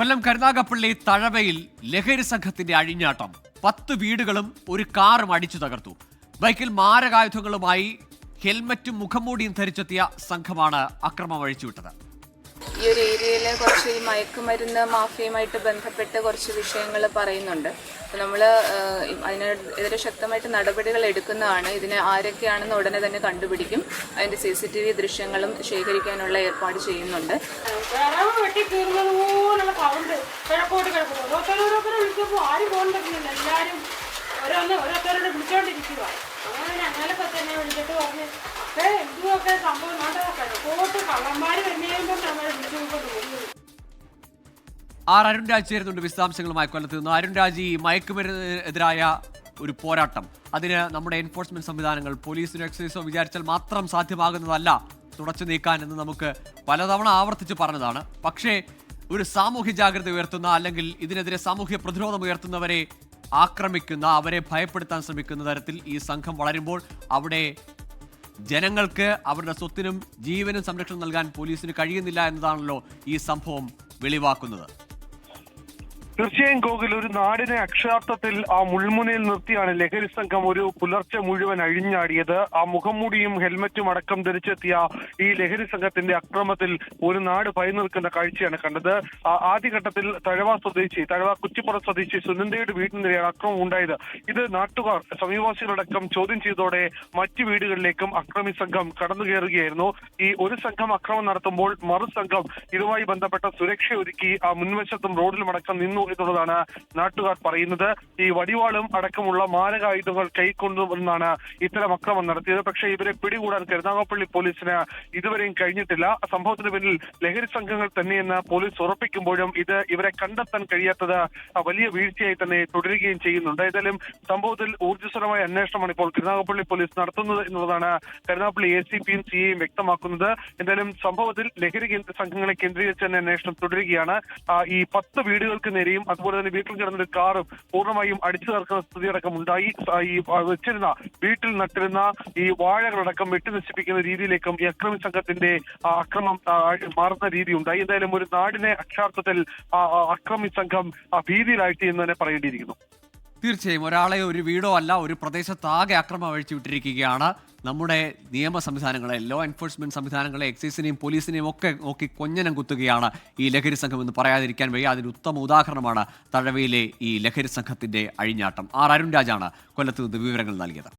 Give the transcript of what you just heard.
കൊല്ലം കരുനാഗപ്പള്ളി തഴവയിൽ ലഹരി സംഘത്തിന്റെ അഴിഞ്ഞാട്ടം. പത്ത് വീടുകളും ഒരു കാറും അടിച്ചു തകർത്തു. ബൈക്കിൽ മാരകായുധങ്ങളുമായി ഹെൽമറ്റും മുഖംമൂടിയും ധരിച്ചെത്തിയ സംഘമാണ് അക്രമം അഴിച്ചുവിട്ടത് ഈ ഒരു ഏരിയയിൽ കുറച്ച് ഈ മയക്കുമരുന്ന് മാഫിയയുമായിട്ട് ബന്ധപ്പെട്ട് കുറച്ച് വിഷയങ്ങൾ പറയുന്നുണ്ട്. നമ്മൾ അതിനെതിരെ ശക്തമായിട്ട് നടപടികൾ എടുക്കുന്നതാണ്. ഇതിനെ ആരൊക്കെയാണെന്ന് ഉടനെ തന്നെ കണ്ടുപിടിക്കും. അതിന്റെ സി സി ടി വി ദൃശ്യങ്ങളും ശേഖരിക്കാനുള്ള ഏർപ്പാട് ചെയ്യുന്നുണ്ട്. സൗണ്ട് കിഴക്കോട്ട് കിഴക്കോട്ട് ഓരോരുത്തരും ഓരോരുത്തരെ വിളിച്ചപ്പോൾ ആരും പറ്റുന്നില്ല എല്ലാവരും ഓരോന്ന് ഓരോരുത്തരോട് വിളിച്ചോണ്ടിരിക്കുക അങ്ങനെ ഞങ്ങളിപ്പോൾ തന്നെ വിളിച്ചിട്ട് പറഞ്ഞ് അപ്പേ എന്തുമൊക്കെ സംഭവം? നാട്ടെ കിഴക്കോട്ട് കള്ളന്മാർ തന്നെയാകുമ്പോൾ നമ്മൾ വിളിച്ചുകൊണ്ട് പോകുന്നത് ആർ അരുൺ രാജ് ചേരുന്നുണ്ട് വിശദാംശങ്ങളുമായി കൊല്ലത്ത് നിന്ന്. അരുൺ രാജ് ഈ മയക്കുമരുന്നെതിരായ ഒരു പോരാട്ടം. അതിന് നമ്മുടെ എൻഫോഴ്സ്മെന്റ് സംവിധാനങ്ങൾ പോലീസിനോ എക്സൈസോ വിചാരിച്ചാൽ മാത്രം സാധ്യമാകുന്നതല്ല തുടച്ചു നീക്കാൻ എന്ന് നമുക്ക് പലതവണ ആവർത്തിച്ച് പറഞ്ഞതാണ്. പക്ഷേ ഒരു സാമൂഹ്യ ജാഗ്രത ഉയർത്തുന്ന അല്ലെങ്കിൽ ഇതിനെതിരെ സാമൂഹ്യ പ്രതിരോധം ഉയർത്തുന്നവരെ ആക്രമിക്കുന്ന അവരെ ഭയപ്പെടുത്താൻ ശ്രമിക്കുന്ന തരത്തിൽ ഈ സംഘം വളരുമ്പോൾ അവിടെ ജനങ്ങൾക്ക് അവരുടെ സ്വത്തിനും ജീവനും സംരക്ഷണം നൽകാൻ പോലീസിന് കഴിയുന്നില്ല എന്നതാണല്ലോ ഈ സംഭവം വെളിവാക്കുന്നത്. തീർച്ചയായും ഗോകുൽ ഒരു നാടിനെ അക്ഷരാർത്ഥത്തിൽ ആ മുൾമുനയിൽ നിർത്തിയാണ് ലഹരി സംഘം ഒരു പുലർച്ചെ മുഴുവൻ അഴിഞ്ഞാടിയത്. ആ മുഖംമൂടിയും ഹെൽമറ്റും അടക്കം ധരിച്ചെത്തിയ ഈ ലഹരി സംഘത്തിന്റെ അക്രമത്തിൽ ഒരു നാട് ഭയനിൽക്കുന്ന കാഴ്ചയാണ് കണ്ടത്. ആദ്യഘട്ടത്തിൽ തഴവ സ്വദേശി തഴവ കുറ്റിപ്പുറ സ്വദേശി സുനന്ദയുടെ വീട്ടിൽ നേരെയാണ് അക്രമം ഉണ്ടായത്. ഇത് നാട്ടുകാർ സമീപവാസികളടക്കം ചോദ്യം ചെയ്തതോടെ മറ്റു വീടുകളിലേക്കും അക്രമി സംഘം കടന്നു കയറുകയായിരുന്നു. ഈ ഒരു സംഘം അക്രമം നടത്തുമ്പോൾ മറു സംഘം ഇതുമായി ബന്ധപ്പെട്ട സുരക്ഷ ഒരുക്കി ആ മുൻവശത്തും റോഡിലും അടക്കം നിന്നു എന്നുള്ളതാണ് നാട്ടുകാർ പറയുന്നത്. ഈ വടിവാളും അടക്കമുള്ള മാരകായുധങ്ങൾ കൈക്കൊണ്ടുവന്നാണ് ഇത്തരം അക്രമം നടത്തിയത്. പക്ഷേ ഇവരെ പിടികൂടാൻ കരുനാഗപ്പള്ളി പോലീസിന് ഇതുവരെയും കഴിഞ്ഞിട്ടില്ല. സംഭവത്തിന് പിന്നിൽ ലഹരി സംഘങ്ങൾ തന്നെയെന്ന് പോലീസ് ഉറപ്പിക്കുമ്പോഴും ഇത് ഇവരെ കണ്ടെത്താൻ കഴിയാത്തത് വലിയ വീഴ്ചയായി തന്നെ തുടരുകയും ചെയ്യുന്നുണ്ട്. ഏതായാലും സംഭവത്തിൽ ഊർജസ്വലമായ അന്വേഷണമാണ് ഇപ്പോൾ കരുനാഗപ്പള്ളി പോലീസ് നടത്തുന്നത് എന്നുള്ളതാണ് കരുനാഗപ്പള്ളി എ സി പിയും സിയെയും വ്യക്തമാക്കുന്നത്. എന്തായാലും സംഭവത്തിൽ ലഹരി സംഘങ്ങളെ കേന്ദ്രീകരിച്ച് തന്നെ അന്വേഷണം തുടരുകയാണ്. ഈ പത്ത് വീടുകൾക്ക് നേരെയും അതുപോലെ തന്നെ വീട്ടിൽ കിടന്നൊരു കാറും പൂർണമായും അടിച്ചു തീർക്കുന്ന സ്ഥിതിയടക്കം ഉണ്ടായി. ഈ വെച്ചിരുന്ന വീട്ടിൽ നട്ടിരുന്ന ഈ വാഴകളടക്കം വെട്ടി നശിപ്പിക്കുന്ന രീതിയിലേക്കും ഈ അക്രമി സംഘത്തിന്റെ അക്രമം മാറുന്ന രീതി ഉണ്ടായി. എന്തായാലും ഒരു നാടിനെ അക്ഷാർത്ഥത്തിൽ അക്രമി സംഘം ഭീതിയിലായിട്ട് എന്ന് തന്നെ പറയേണ്ടിയിരിക്കുന്നു. തീർച്ചയായും ഒരാളെ ഒരു വീടോ അല്ല ഒരു പ്രദേശത്താകെ അക്രമം അഴിച്ചു വിട്ടിരിക്കുകയാണ്. നമ്മുടെ നിയമ സംവിധാനങ്ങളെ ലോ എൻഫോഴ്സ്മെന്റ് സംവിധാനങ്ങളെ എക്സൈസിനെയും പോലീസിനെയും ഒക്കെ നോക്കി കൊഞ്ഞനം കുത്തുകയാണ് ഈ ലഹരി സംഘം എന്ന് പറയാതിരിക്കാൻ വയ്യ. അതിന് ഉത്തമ ഉദാഹരണമാണ് തഴവയിലെ ഈ ലഹരി സംഘത്തിന്റെ അഴിഞ്ഞാട്ടം. ആർ അരുൺ രാജാണ് കൊല്ലത്ത് നിന്ന് വിവരങ്ങൾ നൽകിയത്.